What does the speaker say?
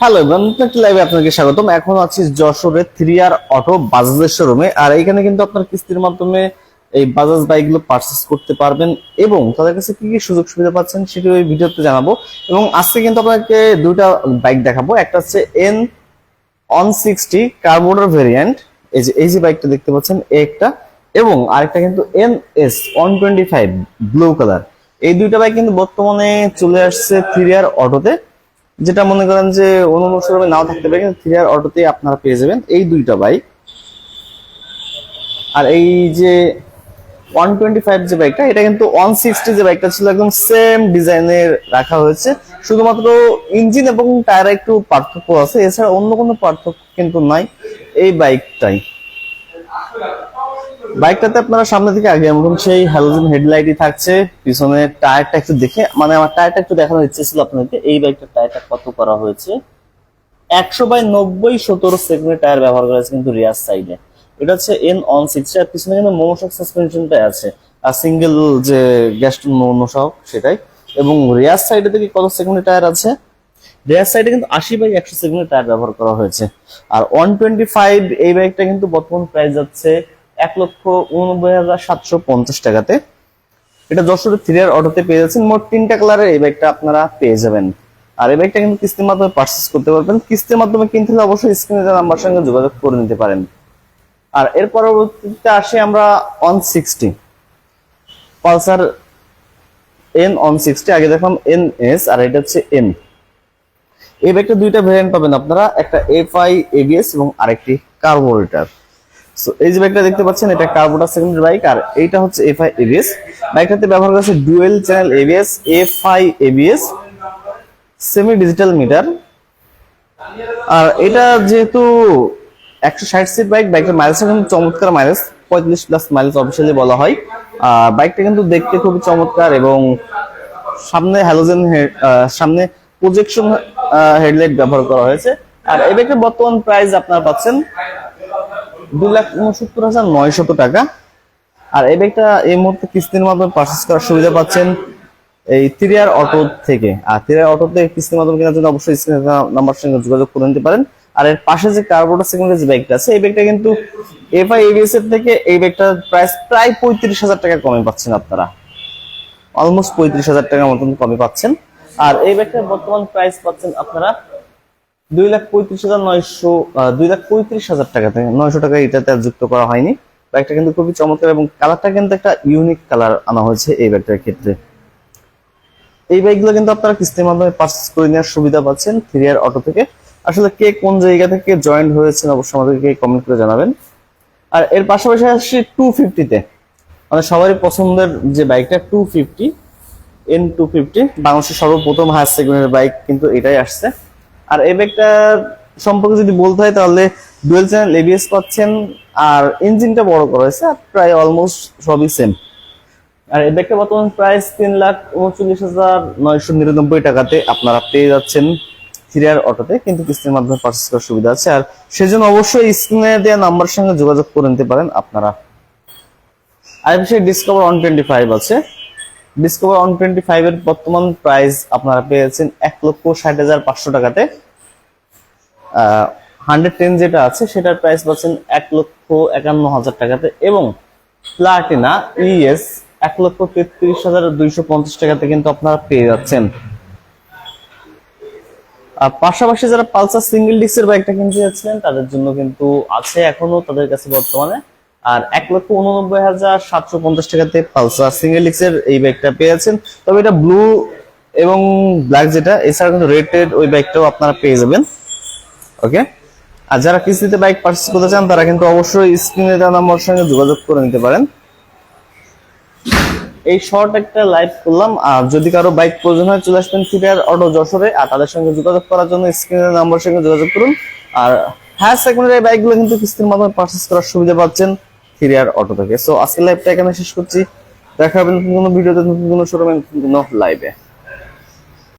Hello একটি লাইভে আপনাকে স্বাগতম। এখন আছি যশোরে থ্রি আর অটো বাজাজের শোরুমে আর এখানে কিন্তু আপনার কিস্তির মাধ্যমে এই বাজাজ বাইকগুলো পারচেস করতে পারবেন এবং তাদের কাছে কি কি সুযোগ সুবিধা পাচ্ছেন সেটি ওই ভিডিওতে জানাব। এবং আজকে কিন্তু আপনাকে দুইটা বাইক দেখাবো। একটা হচ্ছে N one sixty carburettor variant এই যে এই যে বাইকটা দেখতে পাচ্ছেন একটা এবং আরেকটা কিন্তু N S one twenty five blue colour এই দুইটা বাইক কিন্তু বর্তমানে চলে আসছে থ্রি আর অটোতে যেটা মনে করেন যে শোরুমে নাও থাকতে পারে, কিন্তু থ্রি আর অটোতে আপনারা পেয়ে যাবেন এই দুইটা বাইক আর এই যে ওয়ান টোয়েন্টি ফাইভ যে বাইকটা এটা কিন্তু ওয়ান সিক্সটি যে বাইকটা ছিল, একদম সেম ডিজাইনের রাখা হয়েছে। শুধুমাত্র ইঞ্জিন এবং টায়ারে একটু পার্থক্য আছে, এছাড়া অন্য কোনো পার্থক্য কিন্তু নাই এই বাইকটাই বাইকটাতে আপনারা সামনে থেকে আগে মতন সেই হ্যালোজেন হেডলাইটই থাকছে, পিছনে টায়ারটা একটু দেখে মানে আমার টায়ারটা একটু দেখানোর ইচ্ছে ছিল আপনাদেরকে, এই বাইকটার টায়ারটা কত করা হয়েছে। একশো বাই নব্বই সতেরো সেকেন্ডের টায়ার ব্যবহার করা হয়েছে কিন্তু রিয়ার সাইডে। এটা হচ্ছে এন অন সিক্স আর পিছনে কিন্তু মোনোশক সাসপেনশনটাই আছে। আর সিঙ্গেল যে গ্যাস মোনোশক সেটাই। এবং রিয়ার সাইডে থেকে কত সেকেন্ডের টায়ার আছে? রিয়ার সাইডে কিন্তু আশি বাই একশো সেকেন্ডের টায়ার ব্যবহার করা হয়েছে। আর ওয়ান টোয়েন্টি ফাইভ এই বাইকটা কিন্তু বর্তমান প্রাইস যাচ্ছে এক লক্ষ উননব্বই হাজার সাতশো পঞ্চাশ টাকাতে। এটা যশোরের থ্রি আর অটোতে পেয়ে যাচ্ছেন। মোট তিনটা কালারের এই বাইকটা আপনারা পেয়ে যাবেন। আর এই বাইকটা কিন্তু কিস্তির মাধ্যমে পার্চেস করতে পারবেন। কিস্তির মাধ্যমে কিনতে হলে অবশ্যই স্ক্রিনে দেওয়া নাম্বার সঙ্গে যোগাযোগ করে নিতে পারেন। আর এর পরবর্তীতে আসি আমরা one sixty Pulsar N one sixty আগে দেখলাম এন এস আর এটা হচ্ছে এন এই বাইকটা দুইটা ভেরিয়েন্ট পাবেন আপনারা। একটা এফ আই এবিএস এবং আরেকটি কার্বোরেটার সো এই যে বাইকটা দেখতে পাচ্ছেন, এটা কার্বোটার সেকেন্ড বাইক আর এইটা হচ্ছে এফ আই এবিএস বাইকটাতে ব্যবহার করা হচ্ছে dual channel ABS F I ABS semi digital meter আর এটা যেহেতু একশো ষাট সিট বাইক বাইকের মাইলেজটা কিন্তু চমৎকার মাইলেজ পঁয়ত্রিশ প্লাস মাইলেজ অফিসিয়ালি বলা হয়। আর বাইকটা কিন্তু দেখতে খুবই চমৎকার এবং সামনে হ্যালোজেন সামনে প্রজেকশন হেডলাইট ব্যবহার করা হয়েছে। আর এই বাইকের বর্তমান প্রাইস আপনারা পাচ্ছেন দুই লাখ উনসত্তর হাজার নয়শত টাকা। আর এই বাইকটা এই মুহূর্তে কিস্তির মাধ্যমে পারচেস করার সুবিধা পাচ্ছেন এই তিরিয়ার অটো থেকে। আর তিরিয়ার অটোতে কিস্তির মাধ্যমে কেনার জন্য অবশ্যই স্ক্রিনে নাম্বার সঙ্গে যোগাযোগ করে নিতে পারেন। আর এর পাশে যে কার্বোটা সেকেন্ডের যে বাইকটা আছে, এই বাইকটা কিন্তু এফআই এবিএস এর থেকে এই বাইকটার প্রাইস প্রায় পঁয়ত্রিশ হাজার টাকা কমে পাচ্ছেন আপনারা। অলমোস্ট পঁয়ত্রিশ হাজার টাকার মতন কমে পাচ্ছেন। আর এই বাইকটার বর্তমান প্রাইস পাচ্ছেন আপনারা দুই লাখ পঁয়ত্রিশ হাজার নয়শো দুই লাখ পঁয়ত্রিশ হাজার টাকাতে নয়শো টাকা এটাতে আর যুক্ত করা হয়নি। বাইকটা কিন্তু খুবই চমৎকার এবং কালারটা কিন্তু একটা ইউনিক কালার আনা হয়েছে এই বাইকটার ক্ষেত্রে। এই বাইকগুলো কিন্তু আপনারা কিস্তির মাধ্যমে পারচেস করে নেওয়ার সুবিধা পাচ্ছেন থ্রি আর অটো থেকে। আসলে কে কোন জায়গা থেকে জয়েন্ট হয়েছেন অবশ্যই আমাদেরকে কমেন্ট করে জানাবেন। আর এর পাশাপাশি আসছি টু ফিফটিতে মানে সবারই পছন্দের যে বাইকটা two fifty N two fifty বাংলাদেশের সর্বপ্রথম হায়ার সেকেন্ডের বাইক কিন্তু এটাই আসছে। আর এই বাইকটার সম্পর্কে যদি বলতে হয় তাহলে ডুয়েল চ্যানেল এবিএস পাচ্ছেন, আর ইঞ্জিনটা বড় করা হয়েছে, আর প্রায় অলমোস্ট সবই সেম আর এই ব্যাগটা বর্তমান প্রাইস তিন লাখ উনচল্লিশ হাজার নয়শো নিরানব্বই টাকাতে আপনারা পেয়ে যাচ্ছেন থ্রিয়ার অটোতে কিন্তু কিস্তির মাধ্যমে পার্চেস করার সুবিধা আছে। আর সেজন্য অবশ্যই স্ক্রিনে দেওয়া নাম্বার সঙ্গে যোগাযোগ করে নিতে পারেন আপনারা। আর বিষয়ে ডিসকভার ওয়ান টোয়েন্টি ফাইভ আছে। ডিসকভার ওয়ান টোয়েন্টি ফাইভ এর বর্তমান প্রাইস আপনারা পেয়েছেন এক লক্ষ ষাট হাজার পাঁচশো টাকাতে। হান্ড্রেড টেন যেটা আছে, সেটার প্রাইস পাচ্ছেন এক লক্ষ একান্ন হাজার টাকাতে এবং প্লাটিনা ইএস এক লক্ষ তেত্রিশ হাজার দুইশো পঞ্চাশ টাকাতে কিন্তু আপনারা পেয়ে যাচ্ছেন। পাশাপাশি যারা পালসার সিঙ্গেল ডিস্কের বাইকটা কিনতে যাচ্ছিলেন, তাদের জন্য কিন্তু আছে এখনও, তাদের কাছে বর্তমানে আর এক লক্ষ উননব্বই হাজার সাতশো পঞ্চাশ টাকাতে পালসার সিঙ্গেল ডিস্কের এই বাইকটা পেয়েছেন। তবে এটা ব্লু এবং ব্ল্যাক যেটা, এছাড়া কিন্তু রেটেড ওই বাইকটাও আপনারা পেয়ে যাবেন। ওকে আর যারা কিস্তিতে বাইক পার্চেস করতে চান, তারা কিন্তু অবশ্যই স্ক্রিনে দেওয়া নাম্বার সঙ্গে যোগাযোগ করে নিতে পারেন। এই শর্ট একটা লাইভ করলাম। আর যদি কারও বাইক প্রয়োজন হয়, চলে আসবেন ফিটার অটো যশোরে। আর তাদের সঙ্গে যোগাযোগ করার জন্য স্ক্রিনের নাম্বার সঙ্গে যোগাযোগ করুন। আর হ্যাঁ সেকেন্ডারি বাইকগুলো কিন্তু কিস্তির মাধ্যমে পার্চেস করার সুবিধা পাচ্ছেন। ফিরিয়ার অটো থেকে। সো আজকের লাইভটা এখানে শেষ করছি। দেখা হবে নতুন কোনো ভিডিওতে নতুন কোনো শোরুমে নতুন কোনো লাইভে